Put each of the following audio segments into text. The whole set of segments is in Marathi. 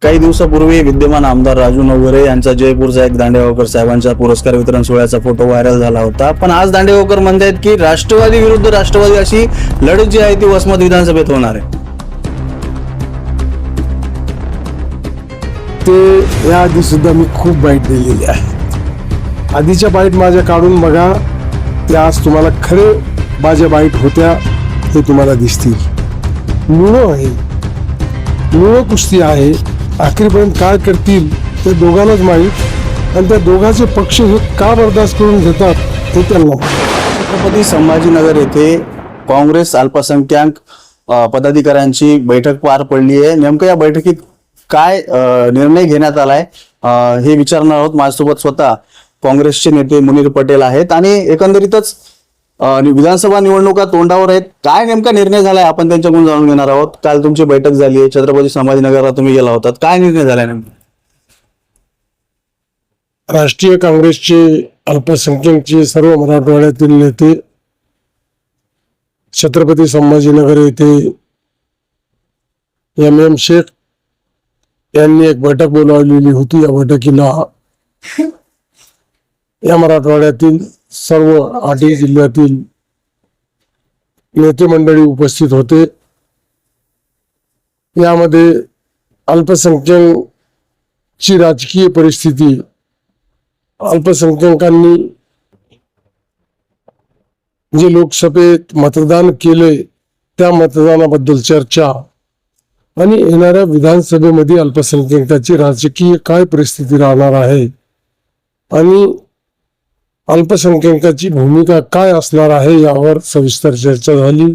काही दिवसापूर्वी विद्यमान आमदार राजू नवरे यांचा जयपूरचा एक दांडेगावकर साहेबांच्या पुरस्कार वितरण सोहळ्याचा फोटो व्हायरल झाला होता. पण आज दांडेगावकर म्हणतात की राष्ट्रवादी विरुद्ध राष्ट्रवादी अशी लढत जी आहे ती वसमत विधानसभेत होणार आहे. ते याआधी सुद्धा मी खूप बाईट दिलेली आहे. आधीच्या बाईट माझ्या काढून बघा त्या आज तुम्हाला खरे माझ्या बाईट होत्या हे तुम्हाला दिसतील. मुळं आहे. मुळं कुस्ती आहे. आखरीपर्यंत काय करतील ते दोघांनाच माहीत. आणि त्या दोघांचे पक्ष हे का बर्दास्त करून घेतात हे त्यांना छत्रपती संभाजीनगर येथे काँग्रेस अल्पसंख्याक पदाधिकाऱ्यांची बैठक पार पडली आहे. नेमकं या बैठकीत काय निर्णय घेण्यात आलाय हे विचारणार आहोत. माझ्यासोबत स्वतः काँग्रेसचे नेते मुनीर पटेल आहेत. आणि एकंदरीतच विधानसभा निवडणुका तोंडावर आहेत. काय नेमका निर्णय झालाय आपण त्यांच्याकडून जाणून घेणार आहोत. काल तुमची बैठक झाली आहे. छत्रपती संभाजीनगरला तुम्ही गेला होतात. काय निर्णय झालाय नेमका? राष्ट्रीय काँग्रेसचे अल्पसंख्याकचे सर्व मराठवाड्यातील नेते छत्रपती संभाजीनगर येथे एम एम शेख यांनी एक बैठक बोलावलेली होती. या बैठकीला या मराठवाड्यातील सर्व आठही जिल्ह्यातील नेते मंडळी उपस्थित होते. यामध्ये अल्पसंख्याकची राजकीय परिस्थिती अल्पसंख्याकांनी जे लोकसभेत मतदान केले त्या मतदानाबद्दल चर्चा आणि येणाऱ्या विधानसभेमध्ये अल्पसंख्याकाची राजकीय काय परिस्थिती राहणार आहे आणि अल्पसंख्याकाची भूमिका काय असणार आहे यावर सविस्तर चर्चा झाली.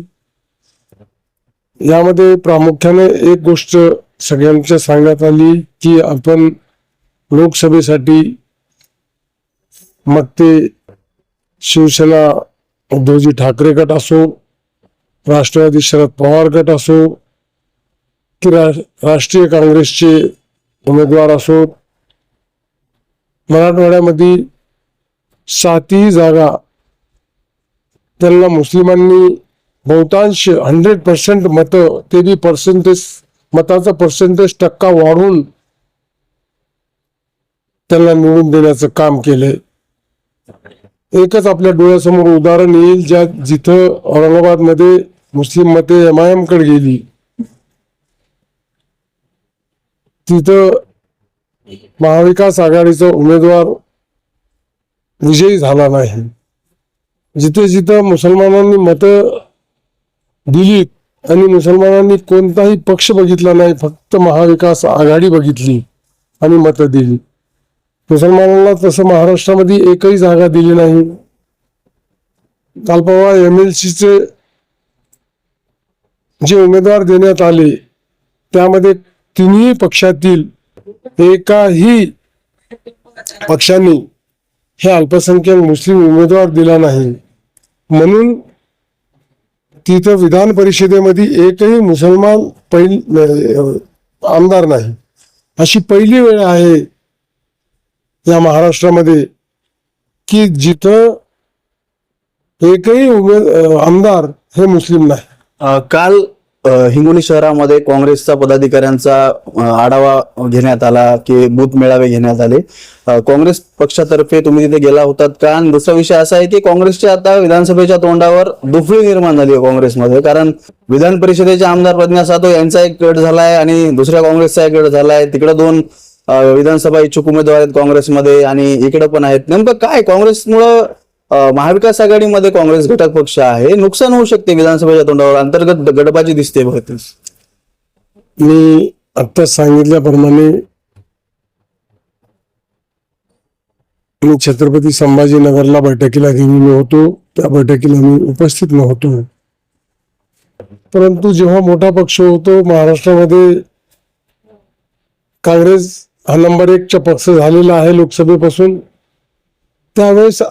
यामध्ये प्रामुख्याने एक गोष्ट सगळ्यांच्या सांगण्यात आली की आपण लोकसभेसाठी मग ते शिवसेना उद्धवजी ठाकरे गट असो राष्ट्रवादी शरद पवार गट असो की राष्ट्रीय काँग्रेसचे उमेदवार असो मराठवाड्यामध्ये सातही जागा. त्यांना मुस्लिमांनी बहुतांश हंड्रेड पर्सेंट मतं ते बी पर्सेंटेज मताचा पर्सेंटेज टक्का वाढून त्यांना निवडून देण्याचं काम केलंय. एकच आपल्या डोळ्यासमोर उदाहरण येईल ज्या जिथं औरंगाबादमध्ये मुस्लिम मते एम आय एमकडे गेली. तिथं महाविकास आघाडीचा उमेदवार विजयी झाला नाही. जिथे जिथं मुसलमानांनी मतं दिलीत आणि मुसलमानांनी कोणताही पक्ष बघितला नाही फक्त महाविकास आघाडी बघितली आणि मतं दिली. मुसलमानांना तसं महाराष्ट्रामध्ये एकही जागा दिली नाही. काल परवा एम एल सीचे जे उमेदवार देण्यात आले त्यामध्ये तिन्ही पक्षातील एकाही पक्षांनी हे अल्पसंख्याक मुस्लिम उमेदवार दिला नाही. म्हणून तिथं विधान परिषदेमध्ये एकही मुसलमान पहिल आमदार नाही. अशी पहिली वेळ आहे या महाराष्ट्रामध्ये की जिथं एकही उमेद आमदार हे मुस्लिम नाही. काल हिंगोली शहरामध्ये काँग्रेसचा पदाधिकाऱ्यांचा आढावा घेण्यात आला की बूथ मेळावे घेण्यात आले. काँग्रेस पक्षातर्फे तुम्ही तिथे गेला होतात का? आणि दुसरा विषय असा आहे की काँग्रेसच्या आता विधानसभेच्या तोंडावर दुफळी निर्माण झाली आहे काँग्रेसमध्ये. कारण विधान परिषदेचे आमदार प्रज्ञा सातव यांचा एक गट झालाय आणि दुसऱ्या काँग्रेसचा एक गट झालाय. तिकडे दोन विधानसभा इच्छुक उमेदवार आहेत काँग्रेसमध्ये आणि इकडे पण आहेत. नेमकं काय? काँग्रेसमुळं महाविकास आघाडीमध्ये काँग्रेस घटक पक्ष आहे. नुकसान होऊ शकते विधानसभेच्या तोंडावर. अंतर्गत गडबाजी दिसते बहुतेक. मी आत्ताच सांगितल्याप्रमाणे मी छत्रपती संभाजीनगरला बैठकीला गेलेलो होतो. त्या बैठकीला मी उपस्थित नव्हतो. परंतु जेव्हा मोठा पक्ष होतो महाराष्ट्रामध्ये काँग्रेस हा नंबर एकचा पक्ष झालेला आहे लोकसभेपासून. त्यावेळेस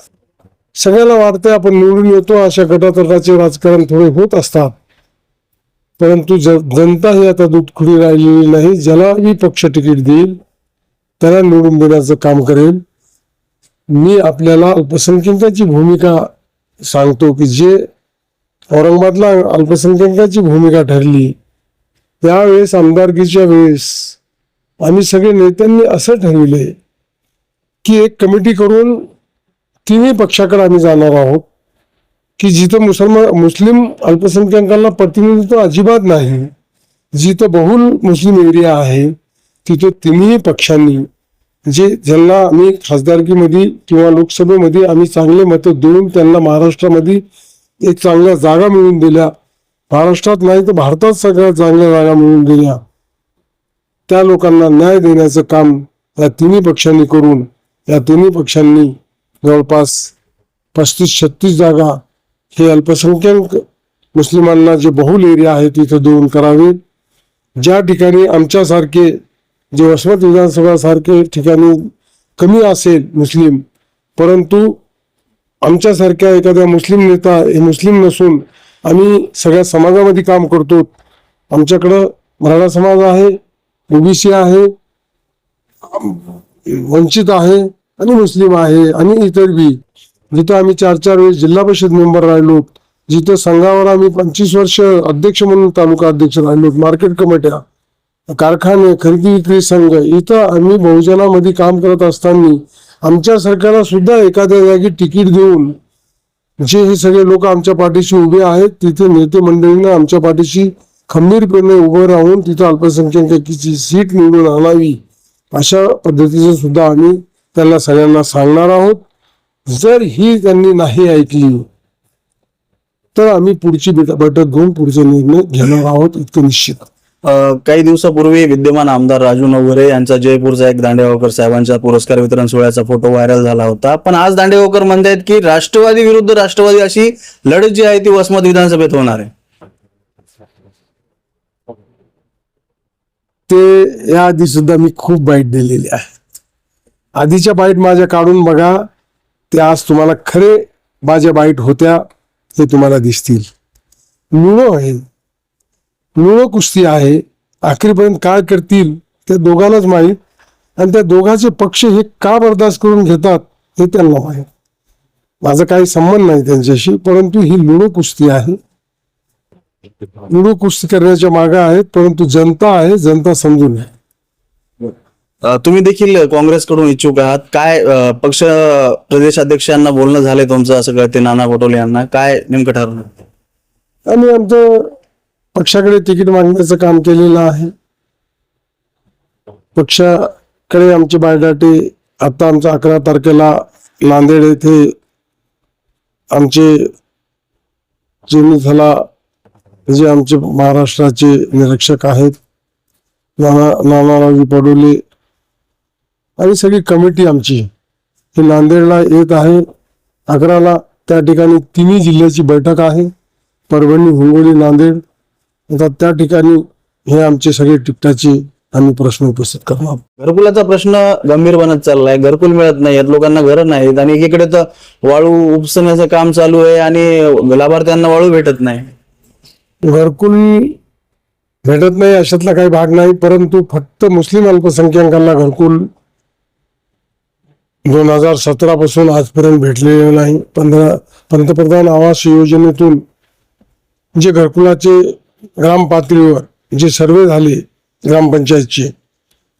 सगळ्याला वाटतंय आपण निवडून येतो अशा गटातटाचे राजकारण थोडे होत असतात. परंतु ज जनता ही आता दूधखुडी राहिलेली नाही ज्यालाही पक्ष तिकीट देईल त्याला निवडून देण्याचं काम करेल. मी आपल्याला अल्पसंख्याकांची भूमिका सांगतो की जे औरंगाबादला अल्पसंख्याकांची भूमिका ठरली त्यावेळेस आमदारकीच्या वेळेस आम्ही सगळे नेत्यांनी असं ठरविले की एक कमिटी करून तिन्ही पक्षाकडे आम्ही जाणार आहोत की जिथं मुसलमान मुस्लिम अल्पसंख्याकांना प्रतिनिधित्व अजिबात नाही जिथं बहुल मुस्लिम एरिया आहे तिथं तिन्ही पक्षांनी जे ज्यांना आम्ही खासदारकीमध्ये किंवा लोकसभेमध्ये आम्ही चांगले मतं देऊन त्यांना महाराष्ट्रामध्ये एक चांगल्या जागा मिळवून दिल्या. महाराष्ट्रात नाही तर भारतात सगळ्यात चांगल्या जागा मिळवून दिल्या. त्या लोकांना न्याय देण्याचं काम या तिन्ही पक्षांनी करून या तिन्ही पक्षांनी जवळपास पस्तीस छत्तीस जागा हे अल्पसंख्याक मुस्लिमांना जे बहुल एरिया आहे तिथं देऊन करावे. ज्या ठिकाणी आमच्यासारखे जे वसमत विधानसभासारखे ठिकाणी कमी असेल मुस्लिम परंतु आमच्यासारख्या एखाद्या मुस्लिम नेता हे मुस्लिम नसून आम्ही सगळ्या समाजामध्ये काम करतो. आमच्याकडं मराठा समाज आहे ओबीसी आहे वंचित आहे आणि मुस्लिम आहे आणि इतर बी. जिथं आम्ही चार चार वेळेस जिल्हा परिषद मेंबर राहिलो जिथं संघावर आम्ही पंचवीस वर्ष अध्यक्ष म्हणून तालुका अध्यक्ष राहिलो मार्केट कमिट्या कारखाने खरेदी विक्री संघ इथं आम्ही बहुजनामध्ये काम करत असताना आमच्या सरकारला सुद्धा एखाद्या जागी तिकीट देऊन जे हे सगळे लोक आमच्या पाठीशी उभे आहेत तिथे नेते मंडळींना आमच्या पाठीशी खंबीरपणे उभं राहून तिथं अल्पसंख्याकाची सीट निवडून आणावी अशा पद्धतीचं सुद्धा आम्ही त्यांना सगळ्यांना सांगणार आहोत. जर ही त्यांनी नाही ऐकली तर आम्ही पुढची बैठ- बैठक घेऊन पुढचे निर्णय घेणार आहोत इतकं निश्चित. काही दिवसापूर्वी विद्यमान आमदार राजू नवरे यांचा जयपूरचा एक दांडेगावकर साहेबांच्या पुरस्कार वितरण सोहळ्याचा फोटो व्हायरल झाला होता. पण आज दांडेगावकर म्हणतायत की राष्ट्रवादी विरुद्ध राष्ट्रवादी अशी लढत जी आहे ती वसमत विधानसभेत होणार आहे. ते याआधी सुद्धा मी खूप बाईट दिलेली आहे. आधीच्या बाईट माझ्या काढून बघा. ते आज तुम्हाला खरे माझ्या बाईट होत्या हे तुम्हाला दिसतील. लुणो आहे लुणो कुस्ती आहे. आखरीपर्यंत काय करतील त्या दोघांनाच माहीत. आणि त्या दोघांचे पक्ष हे का बर्दाश्त करून घेतात हे त्यांना माहीत. माझा काही संबंध नाही त्यांच्याशी परंतु ही लुणो कुस्ती आहे. लुडो कुस्ती करण्याच्या मागं आहेत परंतु जनता आहे जनता समजून आहे तुम्ही देखील काँग्रेसकडून इच्छुक आहात. काय अ, पक्ष प्रदेशाध्यक्षांना बोलणं झालंय तुमचं असं कळते नाना पटोले यांना? काय नेमकं ठरलं आम्ही आमचं पक्षाकडे तिकीट मागण्याचं काम केलेलं आहे. पक्षाकडे आमची बायोडाटी आता आमचा अकरा तारखेला नांदेड येथे आमचे जिनिथला जे आमचे महाराष्ट्राचे निरीक्षक आहेत नाना नानारावजी पडोले आणि सगळी कमिटी आमची ही नांदेडला येत आहे. अकराला त्या ठिकाणी तिन्ही जिल्ह्याची बैठक आहे. परभणी हिंगोली नांदेड. आता त्या ठिकाणी हे आमचे सगळे टिकटाचे आम्ही प्रश्न उपस्थित करणार घरकुलाचा प्रश्न गंभीर बनत चाललाय. घरकुल मिळत नाहीत लोकांना घरं नाहीत आणि एकीकडे तर वाळू उपसण्याचं काम चालू आहे आणि लाभार्थ्यांना वाळू भेटत नाही. घरकुल भेटत नाही अशातला काही भाग नाही. परंतु फक्त मुस्लिम अल्पसंख्याकांना घरकुल दोन हजार सतरा पासून आजपर्यंत भेटलेले नाही. पंधरा पंतप्रधान आवास योजनेतून जे घरकुलाचे ग्राम पातळीवर जे सर्वे झाले ग्रामपंचायतचे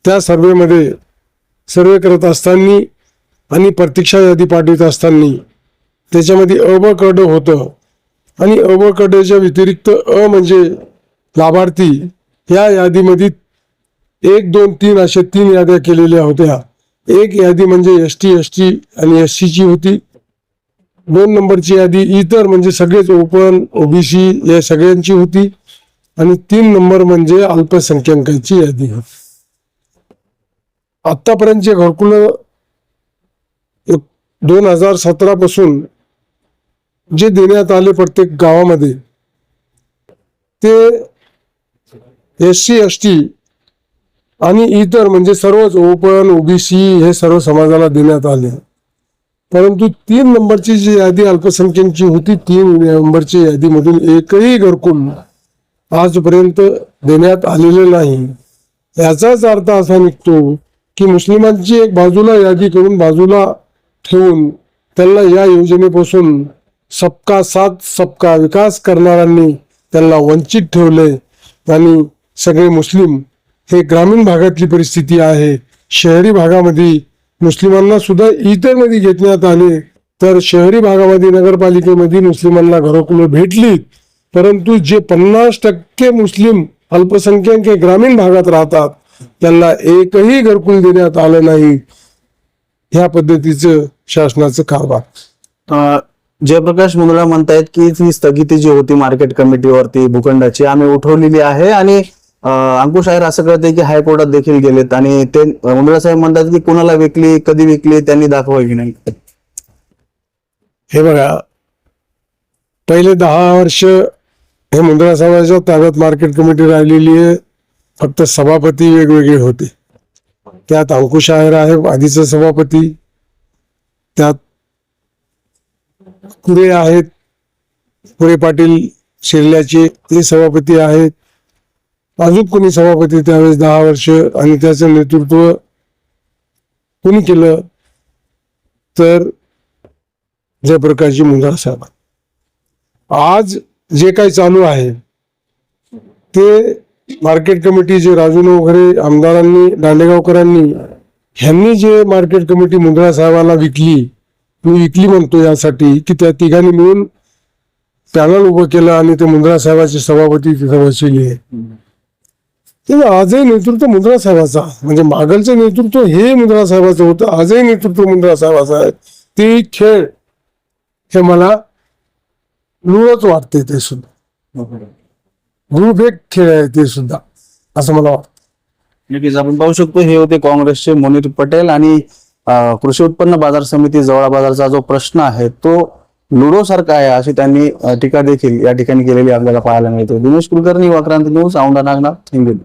त्या सर्वेमध्ये सर्वे करत असताना आणि प्रतीक्षा यादी पाठवित असताना त्याच्यामध्ये अ ब होतं आणि अ ब व्यतिरिक्त अ म्हणजे लाभार्थी या यादीमध्ये एक दोन तीन अशा तीन याद्या केलेल्या होत्या. एक यादी म्हणजे एस टी एस टी आणि एस ची होती. दोन नंबरची यादी इतर म्हणजे सगळेच ओपन ओबीसी या सगळ्यांची होती. आणि तीन नंबर म्हणजे अल्पसंख्याकांची यादी. होती आतापर्यंतचे घरकुल दोन हजार सतरा पासून जे देण्यात आले प्रत्येक गावामध्ये ते एस सी एस टी आणि इतर म्हणजे सर्वच ओपन ओबीसी हे सर्व समाजाला देण्यात आले. परंतु तीन नंबरची जी यादी अल्पसंख्याची होती तीन नंबरची यादीमधून एकही घरकुल आजपर्यंत देण्यात आलेले नाही. याचाच अर्थ असा निघतो की मुस्लिमांची एक बाजूला यादी करून बाजूला ठेवून त्यांना या योजनेपासून सबका साथ सबका विकास करणाऱ्यांनी त्यांना वंचित ठेवले आणि सगळे मुस्लिम हे ग्रामीण भागातली परिस्थिती आहे. शहरी भागामध्ये मुस्लिमांना सुद्धा इतरमध्ये घेतण्यात आले. तर शहरी भागामध्ये नगरपालिकेमध्ये मुस्लिमांना घरोकुलं भेटली परंतु जे पन्नास टक्के मुस्लिम अल्पसंख्याक हे ग्रामीण भागात राहतात त्यांना एकही घरकुल देण्यात आलं नाही. ह्या पद्धतीचं शासनाचं कारभार. जयप्रकाश मुंगला म्हणतायत की ही स्थगिती जी होती मार्केट कमिटीवरती भूखंडाची आम्ही उठवलेली आहे आणि अंकुश आहेर असं कळतंय की हायकोर्टात देखील गेलेत आणि ते मुंदडा साहेब म्हणतात की कुणाला विकली कधी विकली त्यांनी दाखवावी नाही? हे बघा पहिले दहा वर्ष हे मुंद्रा साहेबांच्या ताब्यात मार्केट कमिटी राहिलेली आहे. फक्त सभापती वेगवेगळे होते. त्यात अंकुश आहेर आहे आधीचे सभापती. त्यात कुरे आहेत. कुरे पाटील शिरल्याचे ते सभापती आहेत. अजून कोणी सभापती त्यावेळेस दहा वर्ष आणि त्याचं नेतृत्व कोणी केलं तर जयप्रकाशजी मुंद्रा साहेब. आज जे काही चालू आहे ते मार्केट कमिटी जे राजून वगैरे आमदारांनी दांडेगावकरांनी ह्यांनी जे मार्केट कमिटी मुंद्रा साहेबांना विकली मी विकली म्हणतो यासाठी की त्या तिघांनी मिळून पॅनल उभं केलं आणि ते मुंद्रा साहेबाचे सभापती तिथं बसलेली आहे तेव्हा आजही नेतृत्व मुंद्रा साहेबाचा म्हणजे मागलचं नेतृत्व हे मुंद्रा साहेबाचं होतं आजही नेतृत्व मुंद्रा साहेबाचं आहे. ते खेळ हे मला लुळच वाटते ते सुद्धा. गुरुफेक खेळ आहे ते सुद्धा असं मला वाटतं. नक्कीच आपण पाहू शकतो हे होते काँग्रेसचे मुनीर पटेल आणि कृषी उत्पन्न बाजार समिती जवळ बाजारचा जो प्रश्न आहे तो लुडो सारखा आहे अशी त्यांनी टीका देखील या ठिकाणी केलेली आपल्याला पाहायला मिळते. दिनेश कुलकर्णी वाक्रांत न्यूज औंढा नागनाथ हिंगोली.